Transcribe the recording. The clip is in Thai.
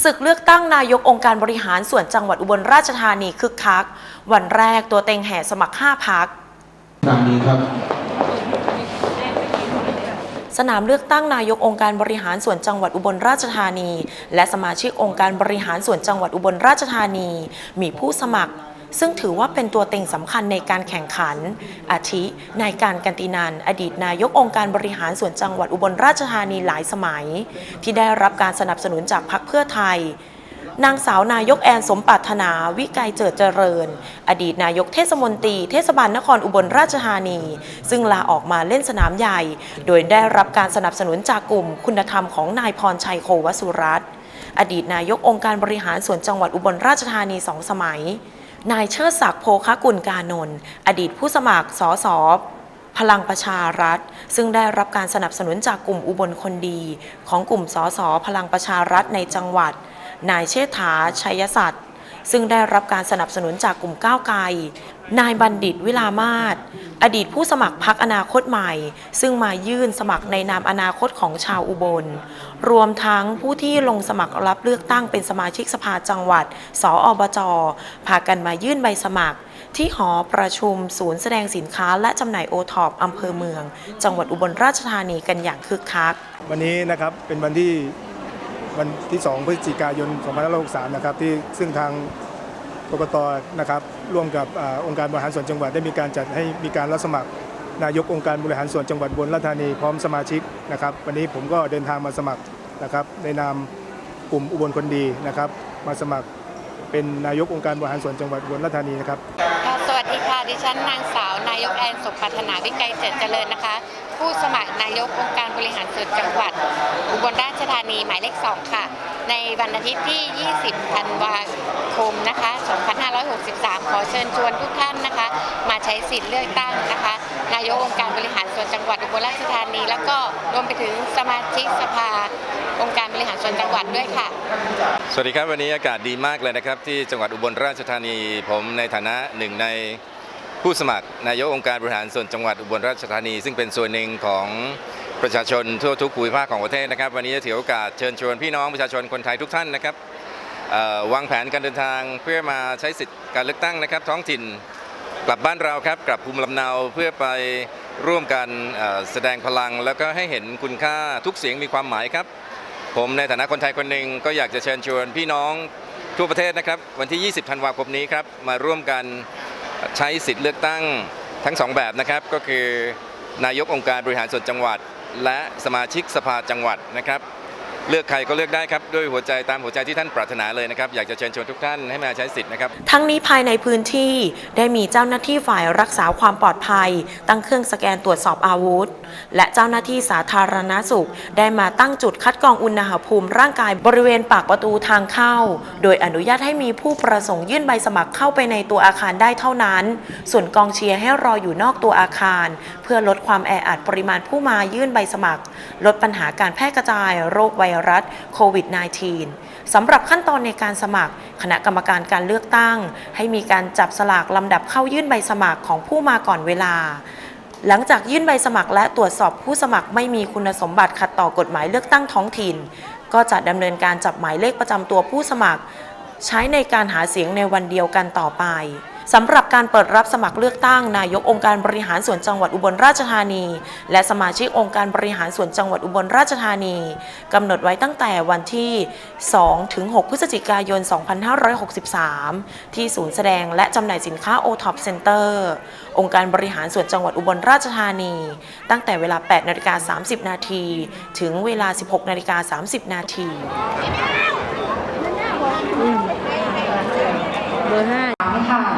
ศึกเลือกตั้งนายกองค์การบริหารส่วนจังหวัดอุบลราชธานีคึกคัก วันแรกตัวเต็งแห่สมัคร 5พักทางนี้ครับสนามเลือกตั้งนายกองค์การบริหารส่วนจังหวัดอุบลราชธานี และสมาชิกองค์การบริหารส่วนจังหวัดอุบลราชธานี มีผู้สมัคร ซึ่งถือว่าเป็นตัวเต็งสำคัญในการแข่งขัน อาทินายการกันตินัน อดีตนายกองค์การบริหารส่วนจังหวัดอุบลราชธานีหลายสมัย ที่ได้รับการสนับสนุนจากพรรคเพื่อไทยนางสาวนายกแอนสมปรารถนาวิไกลเจิดเจริญ อดีตนายกเทศมนตรีเทศบาลนครอุบลราชธานี ซึ่งลาออกมาเล่นสนามใหญ่ โดยได้รับการสนับสนุนจากกลุ่มคุณธรรมของนายพรชัยโควสุรัตน์อดีตนายกองค์การบริหารส่วนจังหวัดอุบลราชธานีสองสมัย นายเชิดศักดิ์โพคกุลกานนท์อดีตผู้สมัครสสพลังประชารัฐ ซึ่งได้รับการสนับสนุนจากกลุ่มอุบลคนดี ของกลุ่มสสพลังประชารัฐในจังหวัด นายเชษฐาชัยศัตย์ ซึ่งได้รับการสนับสนุนจากกลุ่มก้าวไกล นายบัณฑิตวิลามาศอดีตผู้สมัครพักอนาคตใหม่ ซึ่งมายื่นสมัครในนามอนาคตของชาวอุบล รวมทั้งผู้ที่ลงสมัครรับเลือกตั้งเป็นสมาชิกสภาจังหวัด สออบจพากันมายื่นใบสมัคร ที่หอประชุมศูนย์แสดงสินค้า และจำหน่ายโอทอปอำเภอเมือง จังหวัดอุบลราชธานีกันอย่างคึกคัก วันนี้นะครับเป็นวันที่ วันที่ 2 พฤศจิกายน 2563 นะครับที่ซึ่งทางกกตนะครับร่วมกับอองค์การบริหารส่วนจังหวัดได้มีการจัดให้มีการรับสมัคร นายกองค์การบริหารส่วนจังหวัดอุบนราชธานีพร้อมสมาชิกนะครับวันนี้ผมก็เดินทางมาสมัครนะครับในนามกลุ่มอุบลคนดีนะครับ มาสมัครเป็นนายกองค์การบริหารส่วนจังหวัดอุบลราชธานีนะครับ ดิฉันนางสาวนายกแอนสุปรารถนาวิกัยเจิดเจริญนะคะ ผู้สมัครนายกองค์การบริหารส่วนจังหวัด อุบลราชธานีหมายเลข2ค่ะ ในวันอาทิตย์ที่ 20 ธันวาคมนะคะ 2563 ขอเชิญชวนทุกท่านนะคะ มาใช้สิทธิ์เลือกตั้งนะคะ นายกองค์การบริหารส่วนจังหวัดอุบลราชธานี แล้วก็รวมไปถึงสมาชิกสภาองค์การบริหารส่วนจังหวัดด้วยค่ะ สวัสดีครับวันนี้อากาศดีมากเลยนะครับ ที่จังหวัดอุบลราชธานี ผมในฐานะหนึ่งใน ผู้สมัครนายกองค์การบริหารส่วนจังหวัดอุบลราชธานี ซึ่งเป็นส่วนหนึ่งของประชาชนทั่วทุกภูมิภาคของประเทศนะครับ วันนี้จะถือโอกาสเชิญชวนพี่น้องประชาชนคนไทยทุกท่านนะครับวางแผนการเดินทางเพื่อมาใช้สิทธิ์การเลือกตั้งนะครับ ท้องถิ่นกลับบ้านเราครับกลับภูมิลำเนาเพื่อไปร่วมกันแสดงพลัง แล้วก็ให้เห็นคุณค่าทุกเสียงมีความหมายครับ ผมในฐานะคนไทยคนหนึ่งก็อยากจะเชิญชวนพี่น้องทั่วประเทศนะครับ วันที่ 20 ธันวาคมนี้ครับมาร่วมกัน ใช้สิทธิ์เลือกตั้งทั้งสองแบบนะครับก็คือนายกองค์การบริหารส่วนจังหวัด และสมาชิกสภาจังหวัดนะครับ เลือกใครก็เลือกได้ครับด้วยหัวใจตามหัวใจที่ท่านปรารถนาเลยนะครับอยากจะเชิญชวนทุกท่านให้มาใช้สิทธิ์นะครับทั้งนี้ภายในพื้นที่ได้มีเจ้าหน้าที่ฝ่ายรักษาความปลอดภัย ตั้งเครื่องสแกนตรวจสอบอาวุธ และเจ้าหน้าที่สาธารณสุข ได้มาตั้งจุดคัดกรองอุณหภูมิ ร่างกายบริเวณปากประตูทางเข้า โดยอนุญาตให้มีผู้ประสงค์ยื่นใบสมัครเข้าไปในตัวอาคารได้เท่านั้น ส่วนกองเชียร์ให้รออยู่นอกตัวอาคาร เพื่อลดความแออัดปริมาณผู้มายื่นใบสมัคร ลดปัญหาการแพร่กระจายโรคไวรัสโควิด -19 สำหรับขั้นตอนในการสมัคร คณะกรรมการการเลือกตั้ง ให้มีการจับสลากลำดับเข้ายื่นใบสมัครของผู้มาก่อนเวลาหลังจากยื่นใบสมัครและตรวจสอบผู้สมัครไม่มีคุณสมบัติขัดต่อกฎหมายเลือกตั้งท้องถิ่น ก็จะดำเนินการจับหมายเลขประจำตัวผู้สมัคร ใช้ในการหาเสียงในวันเดียวกันต่อไป สำหรับการเปิดรับสมัครเลือกตั้งนายกองค์การบริหารส่วนจังหวัดอุบลราชธานี และสมาชิกองค์การบริหารส่วนจังหวัดอุบลราชธานีกำหนดไว้ตั้งแต่วันที่ 2 ถึง 6 พฤศจิกายน 2563 ที่ศูนย์แสดงและจำหน่ายสินค้า o t o p Center องค์การบริหารส่วนจังหวัดอุบลราชธานี ตั้งแต่เวลา 8 นาฬิกา 30 นาทีถึงเวลา 16 นาฬิกา 30 นาทีเบอร์ห้าค่ะ